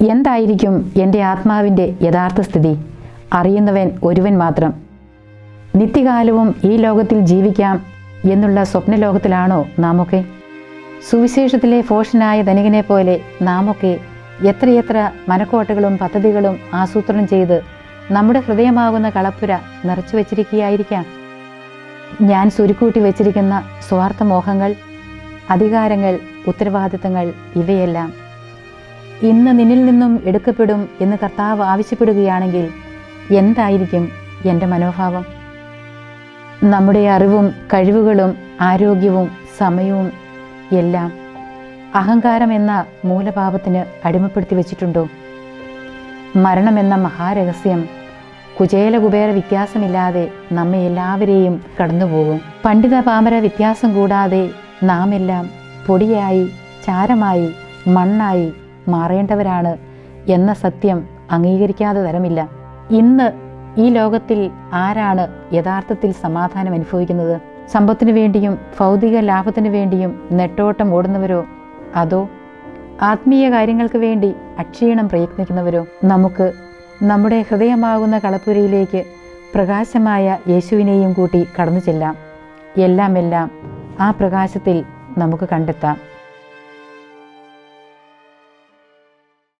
എന്തായിരിക്കും എന്റെ ആത്മാവിന്റെ യഥാർത്ഥ സ്ഥിതി? അറിയുന്നവൻ ഒരുവൻ മാത്രം. നിത്യകാലവും ഈ ലോകത്തിൽ ജീവിക്കാം എന്നുള്ള സ്വപ്നലോകത്തിലാണോ നാമൊക്കെ? സുവിശേഷത്തിലെ ഫോഷനായ ധനികനെ പോലെ നാമൊക്കെ എത്രയെത്ര മനക്കോട്ടകളും പദ്ധതികളും ആസൂത്രണം ചെയ്ത് നമ്മുടെ ഹൃദയമാകുന്ന കളപ്പുര നിറച്ചു വച്ചിരിക്കുകയായിരിക്കാം. ഞാൻ സുരുക്കൂട്ടി വച്ചിരിക്കുന്ന സ്വാർത്ഥമോഹങ്ങൾ അധികാരങ്ങൾ ഉത്തരവാദിത്തങ്ങൾ ഇവയെല്ലാം. ഇന്ന് നിന്നിൽ നിന്നും എടുക്കപ്പെടും എന്ന് കർത്താവ് ആവശ്യപ്പെടുകയാണെങ്കിൽ എന്തായിരിക്കും എന്റെ മനോഭാവം? നമ്മുടെ അറിവും കഴിവുകളും ആരോഗ്യവും സമയവും എല്ലാം അഹങ്കാരം എന്ന മൂലഭാവത്തിന് അടിമപ്പെടുത്തി വച്ചിട്ടുണ്ടോ? മരണമെന്ന മഹാരഹസ്യം കുചേല കുബേര വ്യത്യാസമില്ലാതെ നമ്മെ എല്ലാവരെയും കടന്നുപോകും. പണ്ഡിത പാമര വ്യത്യാസം കൂടാതെ നാമെല്ലാം പൊടിയായി ചാരമായി മണ്ണായി മാറേണ്ടവരാണ് എന്ന സത്യം അംഗീകരിക്കാതെ തരമില്ല. ഇന്ന് ഈ ലോകത്തിൽ ആരാണ് യഥാർത്ഥത്തിൽ സമാധാനം അനുഭവിക്കുന്നത്? സമ്പത്തിനു വേണ്ടിയും ഭൗതിക ലാഭത്തിനു വേണ്ടിയും നെട്ടോട്ടം ഓടുന്നവരോ? അതോ ആത്മീയ കാര്യങ്ങൾക്ക് വേണ്ടി അക്ഷീണം പ്രയത്നിക്കുന്നവരോ? നമുക്ക് നമ്മുടെ ഹൃദയമാകുന്ന കളപ്പുരയിലേക്ക് പ്രകാശമായ യേശുവിനെയും കൂട്ടി കടന്നു ചെല്ലാം. എല്ലാമെല്ലാം എല്ലാം ആ പ്രകാശത്തിൽ നമുക്ക് കണ്ടെത്താം.